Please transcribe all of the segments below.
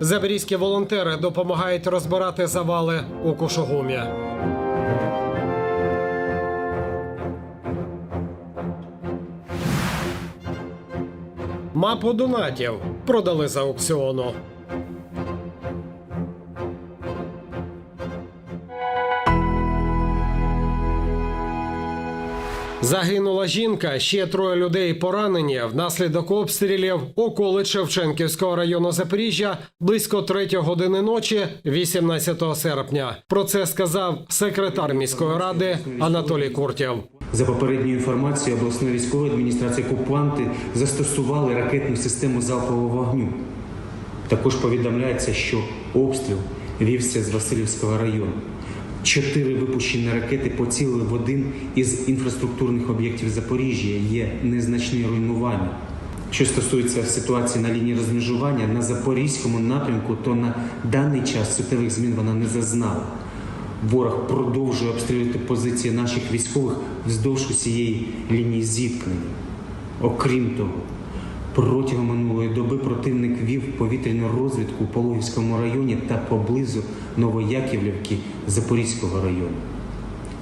Запорізькі волонтери допомагають розбирати завали у Кушугумі. Мапу донатів продали за аукціону. Загинула жінка, ще троє людей поранені внаслідок обстрілів околиць Шевченківського району Запоріжжя близько 3 години ночі, 18 серпня. Про це сказав секретар міської ради Анатолій Куртєв. За попередньою інформацією обласної військової адміністрації окупанти застосували ракетну систему залпового вогню. Також повідомляється, що обстріл вівся з Васильівського району. Чотири випущені ракети поцілили в один із інфраструктурних об'єктів Запоріжжя. Є незначні руйнування. Що стосується ситуації на лінії розмежування на запорізькому напрямку, то на даний час суттєвих змін вона не зазнала. Ворог продовжує обстрілювати позиції наших військових вздовж усієї лінії зіткнення. Окрім того, протягом минулої доби противник вів повітряну розвідку у Пологівському районі та поблизу Новояківлівки Запорізького району.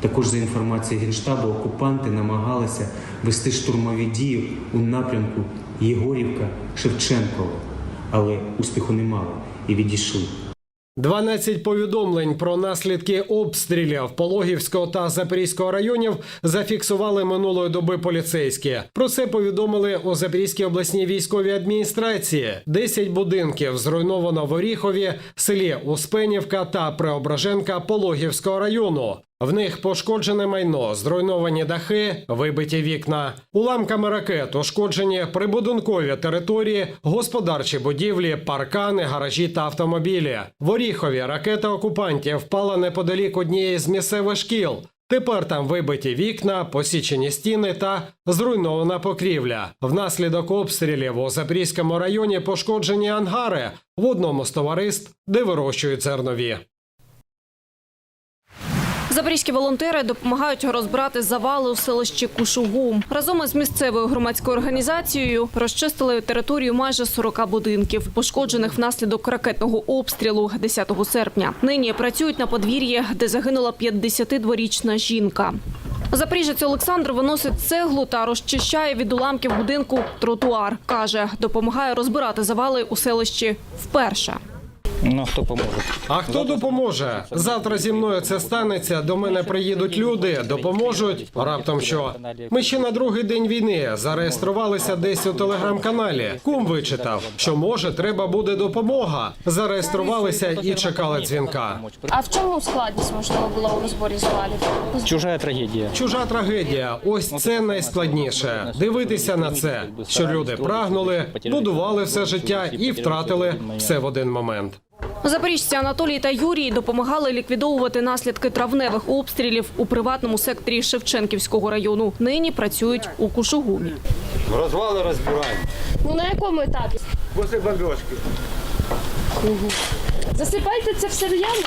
Також за інформацією Генштабу, окупанти намагалися вести штурмові дії у напрямку Єгорівка Шевченкова, але успіху не мали і відійшли. 12 повідомлень про наслідки обстрілів Пологівського та Запорізького районів зафіксували минулої доби поліцейські. Про це повідомили у Запорізькій обласній військовій адміністрації. 10 будинків зруйновано в Оріхові, селі Успенівка та Преображенка Пологівського району. В них пошкоджене майно, зруйновані дахи, вибиті вікна. Уламками ракет ушкоджені прибудинкові території, господарчі будівлі, паркани, гаражі та автомобілі. В Оріхові ракета окупантів впала неподалік однієї з місцевих шкіл. Тепер там вибиті вікна, посічені стіни та зруйнована покрівля. Внаслідок обстрілів у Запорізькому районі пошкоджені ангари в одному з товариств, де вирощують зернові. Запорізькі волонтери допомагають розбирати завали у селищі Кушугум. Разом із місцевою громадською організацією розчистили територію майже 40 будинків, пошкоджених внаслідок ракетного обстрілу 10 серпня. Нині працюють на подвір'ї, де загинула 52-річна жінка. Запоріжець Олександр виносить цеглу та розчищає від уламків будинку тротуар. Каже, допомагає розбирати завали у селищі вперше. Ну, хто поможе? А хто допоможе? Завтра зі мною це станеться. До мене приїдуть люди, допоможуть. Раптом що? Ми ще на другий день війни зареєструвалися десь у телеграм-каналі. Кум вичитав, що може треба буде допомога. Зареєструвалися і чекали дзвінка. А в чому складність можливо була у розборі завалів? Чужа трагедія. Чужа трагедія. Ось це найскладніше. Дивитися на це, що люди прагнули, будували все життя і втратили все в один момент. Запоріжці Анатолій та Юрій допомагали ліквідовувати наслідки травневих обстрілів у приватному секторі Шевченківського району. Нині працюють у Кушугумі. Розвали розбираємо. Ну на якому етапі? Після Засипаєте це все в яму?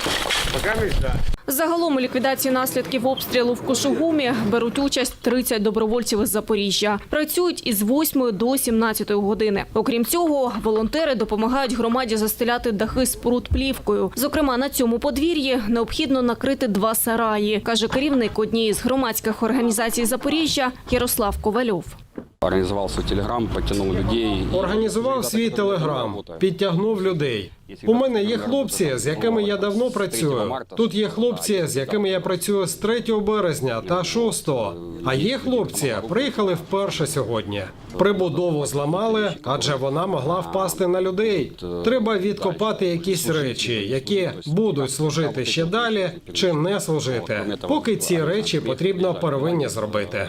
Поки так. Загалом у ліквідації наслідків обстрілу в Кушугумі беруть участь 30 добровольців із Запоріжжя. Працюють із 8 до 17 години. Окрім цього, волонтери допомагають громаді застеляти дахи споруд плівкою. Зокрема, на цьому подвір'ї необхідно накрити два сараї, каже керівник однієї з громадських організацій Запоріжжя Ярослав Ковальов. Организовал свой телеграм, потянул людей. Організував свій телеграм, підтягнув людей. У мене є хлопці, з якими я давно працюю. Тут є хлопці, з якими я працюю з 3 березня та 6. А є хлопці, приїхали вперше сьогодні. Прибудову зламали, адже вона могла впасти на людей. Треба відкопати якісь речі, які будуть служити ще далі чи не служити. Поки ці речі потрібно первинні зробити.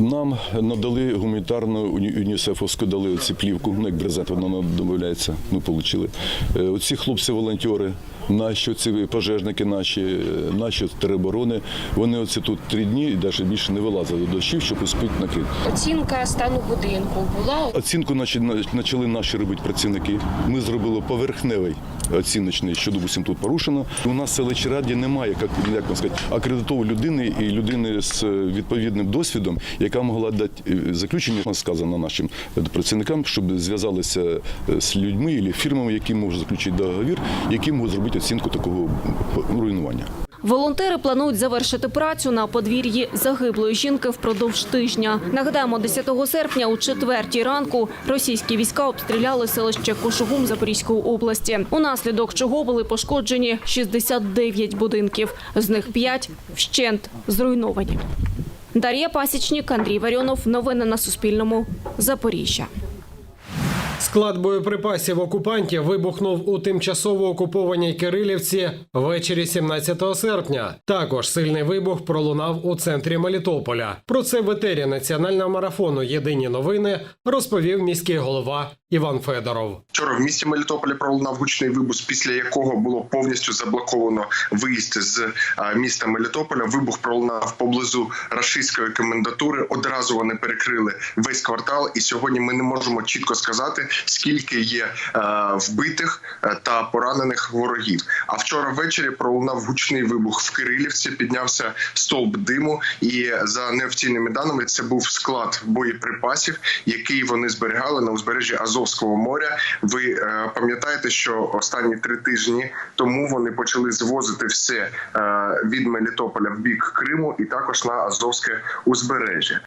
Нам надали гуманітарну юнісефовську дали оці плівку, ну як брезент, вона домовляється. Ми отримали. Оці хлопці-волонтери наші ці пожежники, наші, наші тероборони, вони оце тут три дні і навіть більше не вилазили до дощів, щоб успіти накрити. Оцінка стану будинку була. Оцінку наші почали наші робити працівники. Ми зробили поверхневий оціночний, що допустим, тут порушено. У нас в селищі раді немає, як, як сказати, акредитованої людини і людини з е, відповідним досвідом, яка могла дати е, заключення, сказано нашим працівникам, щоб зв'язалися е, з людьми або фірмами, які можуть заключити договір, які можуть зробити оцінку такого е, руйнування. Волонтери планують завершити працю на подвір'ї загиблої жінки впродовж тижня. Нагадаємо, 10 серпня у четвертій ранку російські війська обстріляли селище Кошугум Запорізької області, унаслідок чого були пошкоджені 69 будинків, з них 5 вщент зруйновані. Дар'я Пасічник, Андрій Варіонов. Новини на Суспільному. Запоріжжя. Склад боєприпасів окупантів вибухнув у тимчасово окупованій Кирилівці ввечері 17 серпня. Також сильний вибух пролунав у центрі Мелітополя. Про це в етері національного марафону Єдині новини розповів міський голова Іван Федоров. Вчора в місті Мелітополі пролунав гучний вибух, після якого було повністю заблоковано виїзд з міста Мелітополя. Вибух пролунав поблизу рашистської комендатури. Одразу вони перекрили весь квартал. І сьогодні ми не можемо чітко сказати, скільки є е, вбитих е, та поранених ворогів. А вчора ввечері пролунав гучний вибух в Кирилівці. Піднявся стовп диму, і за неофіційними даними це був склад боєприпасів, який вони зберігали на узбережжі Азовського моря. Ви е, пам'ятаєте, що останні три тижні тому вони почали звозити все е, від Мелітополя в бік Криму і також на Азовське узбережжя.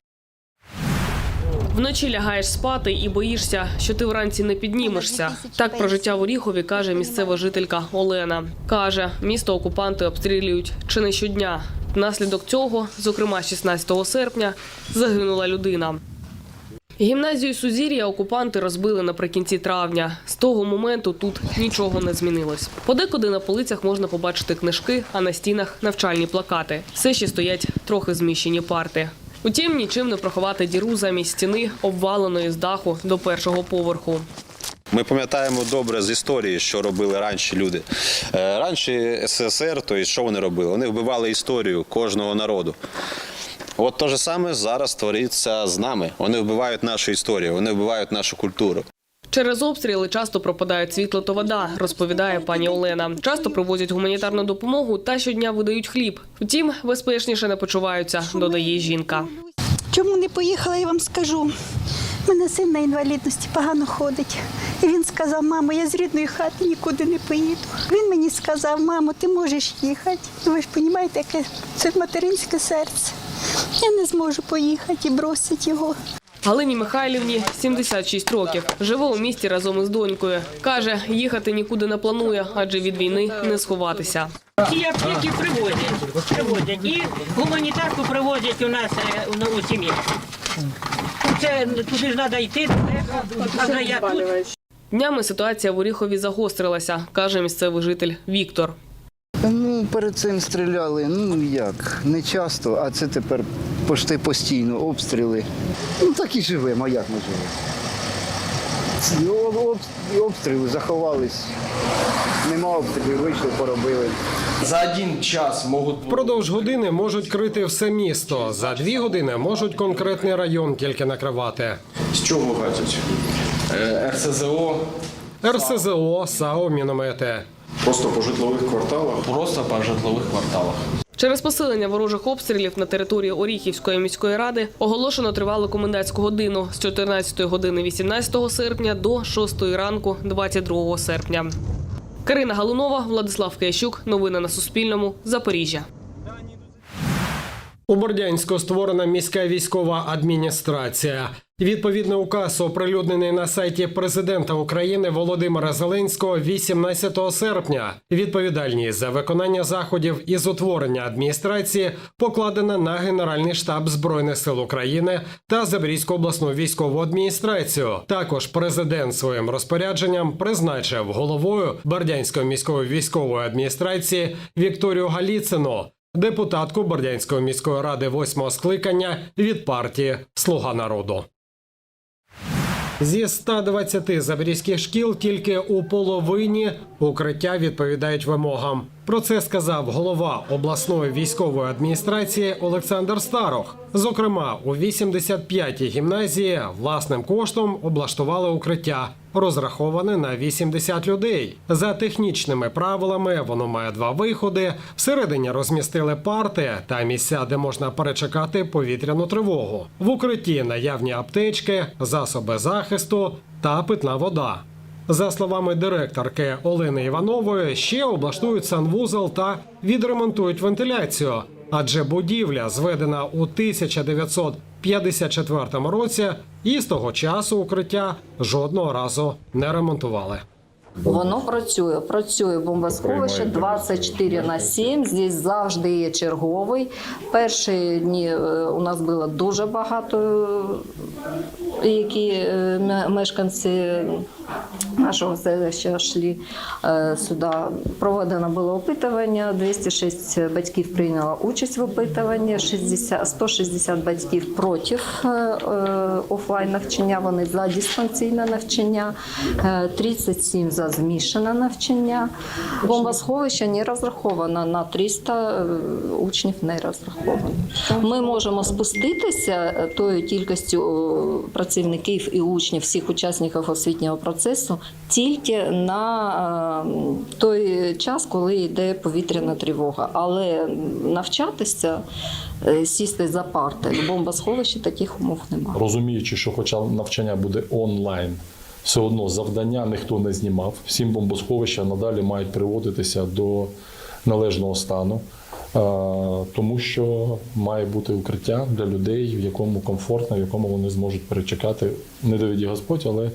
Вночі лягаєш спати і боїшся, що ти вранці не піднімешся. Так про життя в Оріхові каже місцева жителька Олена. Каже, місто окупанти обстрілюють чи не щодня. Внаслідок цього, зокрема 16 серпня, загинула людина. Гімназію Сузір'я окупанти розбили наприкінці травня. З того моменту тут нічого не змінилось. Подекуди на полицях можна побачити книжки, а на стінах навчальні плакати. Все ще стоять трохи зміщені парти. Утім, нічим не проховати діру замість стіни, обваленої з даху до першого поверху. Ми пам'ятаємо добре з історії, що робили раніше люди. Е, Раніше СССР, то що вони робили? Вони вбивали історію кожного народу. От те ж саме зараз твориться з нами. Вони вбивають нашу історію, вони вбивають нашу культуру. Через обстріли часто пропадають світло та вода, розповідає пані Олена. Часто привозять гуманітарну допомогу та щодня видають хліб. Втім, безпечніше не почуваються, додає жінка. Чому не поїхала, я вам скажу. У мене син на інвалідності погано ходить. І він сказав, мамо, я з рідної хати нікуди не поїду. Він мені сказав, мамо, ти можеш їхати. Ви ж розумієте, яке це материнське серце. Я не зможу поїхати і бросити його. Галині Михайлівні 76 років. Живе у місті разом із донькою. Каже, їхати нікуди не планує, адже від війни не сховатися. Ті аптеки привозять, привозять. І гуманітарку привозять у нас е, у нову сім'ю. Це туди ж треба йти. А я тут. Днями ситуація в Оріхові загострилася, каже місцевий житель Віктор. Ну, перед цим стріляли, ну як, не часто, а це тепер почти постійно обстріли. Ну так і живемо, а як ми живемо? Об- об- обстріли заховались. Нема обстрілів, вийшли, поробили. За один час можуть Впродовж години можуть крити все місто. За дві години можуть конкретний район тільки накривати. з чого гатять? Е, РСЗО РСЗО, САУ, міномети. Просто по житлових кварталах. Просто по житлових кварталах. Через посилення ворожих обстрілів на території Оріхівської міської ради оголошено тривалу комендантську годину з 14 години 18 серпня до 6 ранку 22 серпня. Карина Галунова, Владислав Киящук. Новини на Суспільному. Запоріжжя. У Бордянську створена міська військова адміністрація. Відповідний указ оприлюднений на сайті президента України Володимира Зеленського 18 серпня. Відповідальність за виконання заходів із утворення адміністрації покладена на Генеральний штаб збройних сил України та Запорізьку обласну військову адміністрацію. Також президент своїм розпорядженням призначив головою Бердянської міської військової адміністрації Вікторію Галіцину депутатку Бердянської міської ради восьмого скликання від партії Слуга народу. Зі 120 запорізьких шкіл тільки у половині укриття відповідають вимогам. Про це сказав голова обласної військової адміністрації Олександр Старох. Зокрема, у 85-й гімназії власним коштом облаштували укриття, розраховане на 80 людей. За технічними правилами воно має два виходи. Всередині розмістили парти та місця, де можна перечекати повітряну тривогу. В укритті наявні аптечки, засоби захисту та питна вода. За словами директорки Олени Іванової, ще облаштують санвузол та відремонтують вентиляцію, адже будівля зведена у 1954 році, і з того часу укриття жодного разу не ремонтували. Воно працює, працює бомбосховище 24 на 7. Здесь завжди є черговий. Перші дні е, у нас було дуже багато, е, які е, мешканці нашого селища йшли сюди. Проведено було опитування. 206 батьків прийняло участь в опитуванні, 60, 160 батьків проти офлайн навчання. Вони за дистанційне навчання, е, 37 за змішане навчання. Бомбосховище не розраховано на 300 е, учнів не розраховано. Ми можемо спуститися е, тою кількістю працівників і учнів, всіх учасників освітнього процесу тільки на е, той час, коли йде повітряна тривога. Але навчатися, сісти за парти в бомбосховищі таких умов немає. розуміючи, що хоча навчання буде онлайн, все одно завдання ніхто не знімав. Всім бомбосховища надалі мають приводитися до належного стану, тому що має бути укриття для людей, в якому комфортно, в якому вони зможуть перечекати, не доведі Господь, але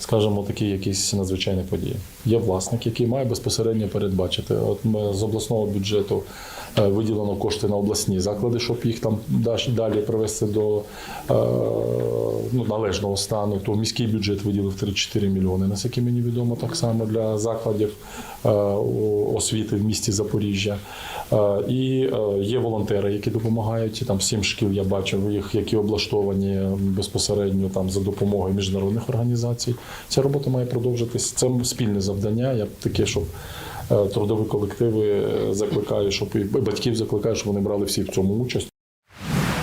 скажімо, такі якісь надзвичайні події. Є власник, який має безпосередньо передбачити. От ми з обласного бюджету виділено кошти на обласні заклади, щоб їх там далі привести до е, ну, належного стану. То міський бюджет виділив 34 мільйони, наскільки мені відомо, так само для закладів е, освіти в місті Запоріжжя. Е, І е, є волонтери, які допомагають. Там сім шкіл я бачив їх, які облаштовані безпосередньо там за допомогою міжнародних організацій. Ця робота має продовжитись. Це спільне завдання. Я таке, щоб е, трудові колективи закликає, закликаю, щоб і батьків закликає, щоб вони брали всі в цьому участь.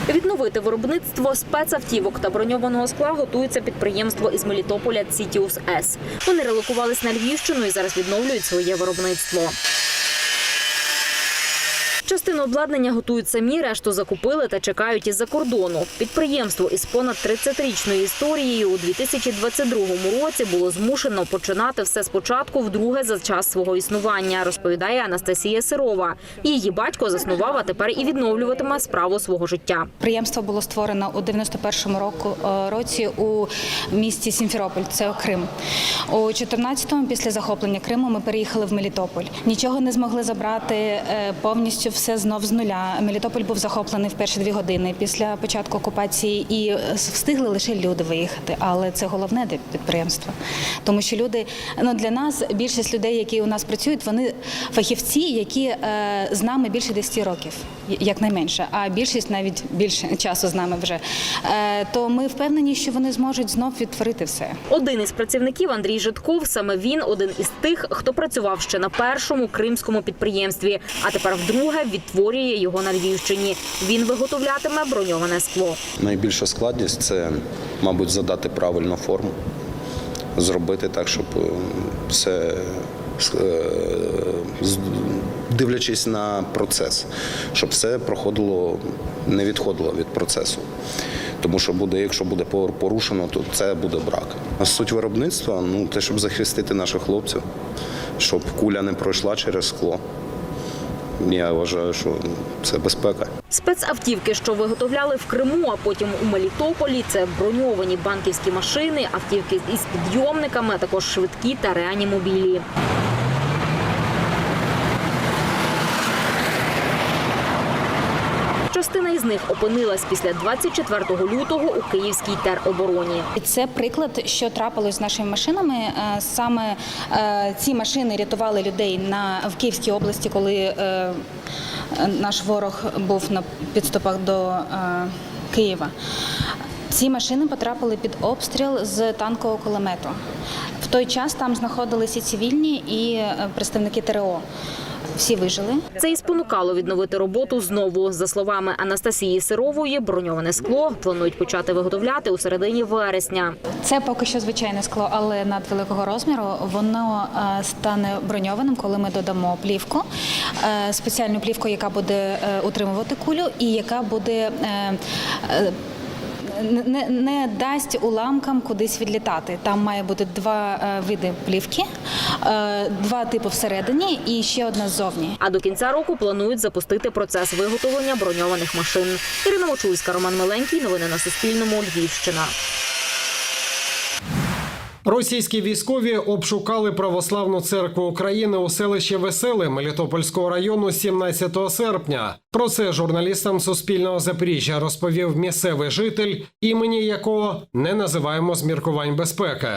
Відновити виробництво спецавтівок та броньованого скла готується підприємство із Мелітополя Цітіус С. Вони релокувались на Львівщину і зараз відновлюють своє виробництво. Частину обладнання готують самі, решту закупили та чекають із-за кордону. Підприємство із понад 30-річною історією у 2022 році було змушено починати все спочатку вдруге за час свого існування, розповідає Анастасія Сирова. Її батько заснував, а тепер і відновлюватиме справу свого життя. Підприємство було створено у 91-му року е, році у місті Сімферополь, це Крим. У 14-му, після захоплення Криму, ми переїхали в Мелітополь. Нічого не змогли забрати е, повністю все знов з нуля. Мелітополь був захоплений в перші дві години після початку окупації, і е, встигли лише люди виїхати. Але це головне для підприємства, тому що люди ну для нас більшість людей, які у нас працюють, вони фахівці, які е, з нами більше 10 років, якнайменше, а більшість навіть більше часу з нами вже. Е, то ми впевнені, що вони зможуть знов відтворити все. Один із працівників Андрій Житков. Саме він один із тих, хто працював ще на першому кримському підприємстві, а тепер вдруге відтворює його на Львівщині. Він виготовлятиме броньоване скло. Найбільша складність це, мабуть, задати правильну форму, зробити так, щоб е, все дивлячись на процес, щоб все проходило, не відходило від процесу. Тому що буде, якщо буде пор- порушено, то це буде брак. А Суть виробництва ну, те, щоб захистити наших хлопців, щоб куля не пройшла через скло. Я вважаю, що це безпека. Спецавтівки, що виготовляли в Криму, а потім у Мелітополі, це броньовані банківські машини, автівки із підйомниками, а також швидкі та реанімобілі. Частина із них опинилась після 24 лютого у київській теробороні. Це приклад, що трапилось з нашими машинами. Е, Саме е, ці машини рятували людей на в Київській області, коли е, наш ворог був на підступах до Києва. Ці машини потрапили під обстріл з танкового кулемету. В той час там знаходилися цивільні і представники ТРО. Всі вижили. Це і спонукало відновити роботу знову. За словами Анастасії Сирової, броньоване скло планують почати виготовляти у середині вересня. Це поки що звичайне скло, але надвеликого розміру воно е, стане броньованим, коли ми додамо плівку, е, спеціальну плівку, яка буде е, утримувати кулю і яка буде. Не, не дасть уламкам кудись відлітати. Там має бути два е, види плівки, е, два типи всередині і ще одна ззовні. А до кінця року планують запустити процес виготовлення броньованих машин. Ірина Мочульська, Роман Миленький. Новини на Суспільному. Львівщина. Російські військові обшукали православну церкву України у селищі Веселе Мелітопольського району 17 серпня. Про це журналістам Суспільного Запоріжжя розповів місцевий житель, імені якого не називаємо з міркувань безпеки.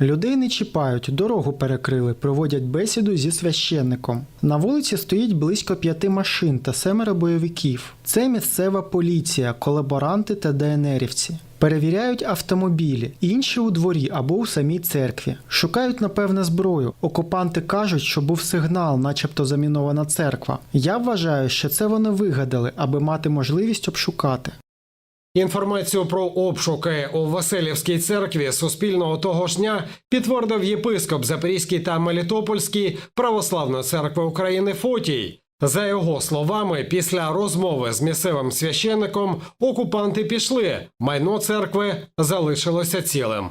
Людей не чіпають, дорогу перекрили, проводять бесіду зі священником. На вулиці стоїть близько п'яти машин та семеро бойовиків. Це місцева поліція, колаборанти та ДНРівці. Перевіряють автомобілі, інші у дворі або у самій церкві. Шукають, напевне, зброю. Окупанти кажуть, що був сигнал, начебто замінована церква. Я вважаю, що це вони вигадали, аби мати можливість обшукати. Інформацію про обшуки у Василівській церкві Суспільного того ж дня підтвердив єпископ Запорізький та Мелітопольський Православної церкви України Фотій. За його словами, після розмови з місцевим священником окупанти пішли. Майно церкви залишилося цілим.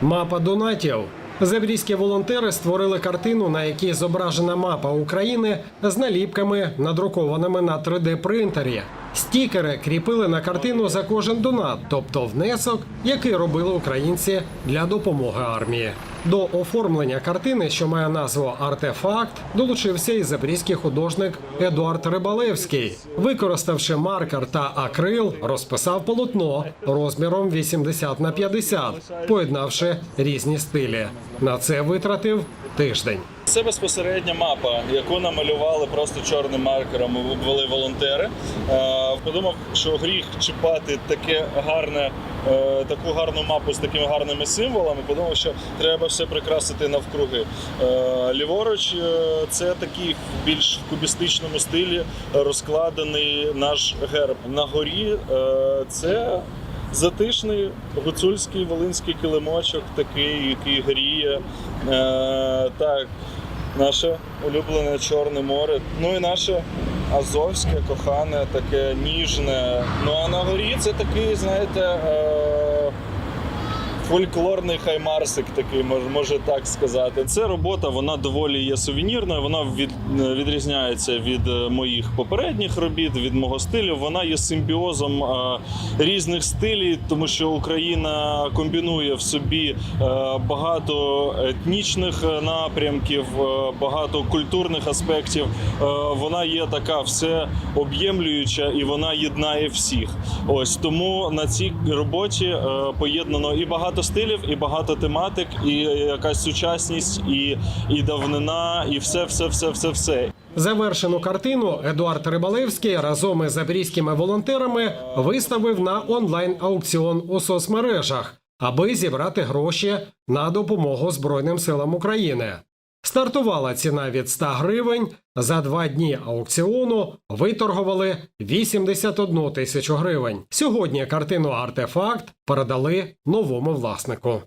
Мапа донатів. Запорізькі волонтери створили картину, на якій зображена мапа України з наліпками, надрукованими на 3D-принтері. Стікери кріпили на картину за кожен донат, тобто внесок, який робили українці для допомоги армії. До оформлення картини, що має назву Артефакт, долучився і запорізький художник Едуард Рибалевський. Використавши маркер та акрил, розписав полотно розміром 80 на 50, поєднавши різні стилі. На це витратив тиждень. Це безпосередня мапа, яку намалювали просто чорним маркером. Обвели волонтери. Е, Подумав, що гріх чіпати таке гарне, е, таку гарну мапу з такими гарними символами. Подумав, що треба все прикрасити навкруги. Е, Ліворуч, е, це такий більш в кубістичному стилі розкладений наш герб. На горі це затишний гуцульський волинський килимочок, такий, який гріє. Е, так, наше улюблене Чорне море. Ну і наше Азовське, кохане, таке ніжне. Ну а на горі це такий, знаєте. Е, Фольклорний хаймарсик такий, мож- може так сказати. Це робота, вона доволі є сувенірною. Вона від, відрізняється від е, моїх попередніх робіт, від мого стилю. Вона є симбіозом е, різних стилів, тому що Україна комбінує в собі е, багато етнічних напрямків, багато культурних аспектів. Вона є така все об'ємлююча і вона єднає всіх. Ось тому на цій роботі поєднано і багато стилів, і багато тематик, і якась сучасність, і, і давнина, і все, все, все, все, все. Завершену картину Едуард Рибалевський разом із запорізькими волонтерами виставив на онлайн-аукціон у соцмережах, аби зібрати гроші на допомогу Збройним силам України. Стартувала ціна від 100 гривень. За два дні аукціону виторгували 81 тисячу гривень. Сьогодні картину Артефакт передали новому власнику.